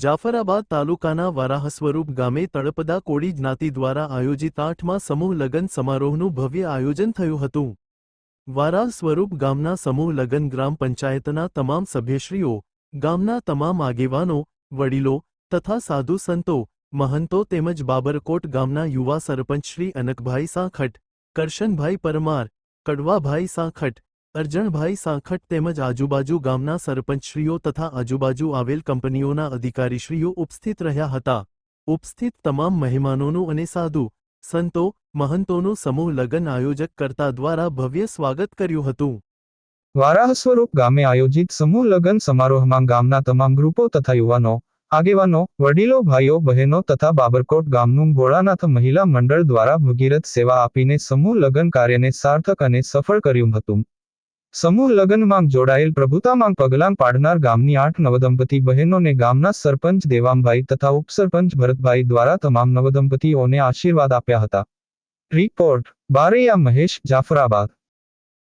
જાફરાબાદ તાલુકાના વારાહ સ્વરૂપ ગામે તળપદા કોળી જ્ઞાતિ દ્વારા આયોજિત આઠમા સમૂહ લગ્ન સમારોહનું ભવ્ય આયોજન થયું હતું. વારાહ સ્વરૂપ ગામના સમૂહ લગ્ન ગ્રામ પંચાયતના તમામ સભ્યશ્રીઓ, ગામના તમામ આગેવાનો, વડીલો તથા સાધુ સંતો, મહંતો તેમજ બાબરકોટ ગામના યુવા સરપંચ શ્રી અનકભાઈ સાંખટ કરશનભાઈ પરમાર, કડવાભાઈ સાંખટ અરજણભાઈ સાંખટ તેમજ આજુબાજુ ગામના સરપંચશ્રીઓ તથા આજુબાજુ આવેલ કંપનીઓના અધિકારીશ્રીઓ ઉપસ્થિત રહ્યા હતા. ઉપસ્થિત તમામ મહેમાનોનું અને સાધુ, સંતો, મહંતોનું સમૂહ લગ્ન આયોજક કરતા દ્વારા ભવ્ય સ્વાગત કર્યું હતું. વારાહ સ્વરૂપ ગામે આયોજિત સમૂહ લગ્ન સમારોહમાં ગામના તમામ ગ્રુપો તથા યુવાનો, આગેવાનો, વડીલો, ભાઈઓ, બહેનો તથા બાબરકોટ ગામનું ભોળાનાથ મહિલા મંડળ દ્વારા ભગીરથ સેવા આપીને સમૂહ લગ્ન કાર્યને સાર્થક અને સફળ કર્યું હતું. સમૂહ લગ્નમાં જોડાયેલ પ્રભુતામાં પગલાં પાડનાર ગામની આઠ નવદંપતી બહેનોને ગામના સરપંચ દેવામભાઈ તથા ઉપસરપંચ ભરતભાઈ દ્વારા તમામ નવદંપતીઓને આશીર્વાદ આપ્યા હતા. રિપોર્ટ બારૈયા મહેશ જાફરાબાદ.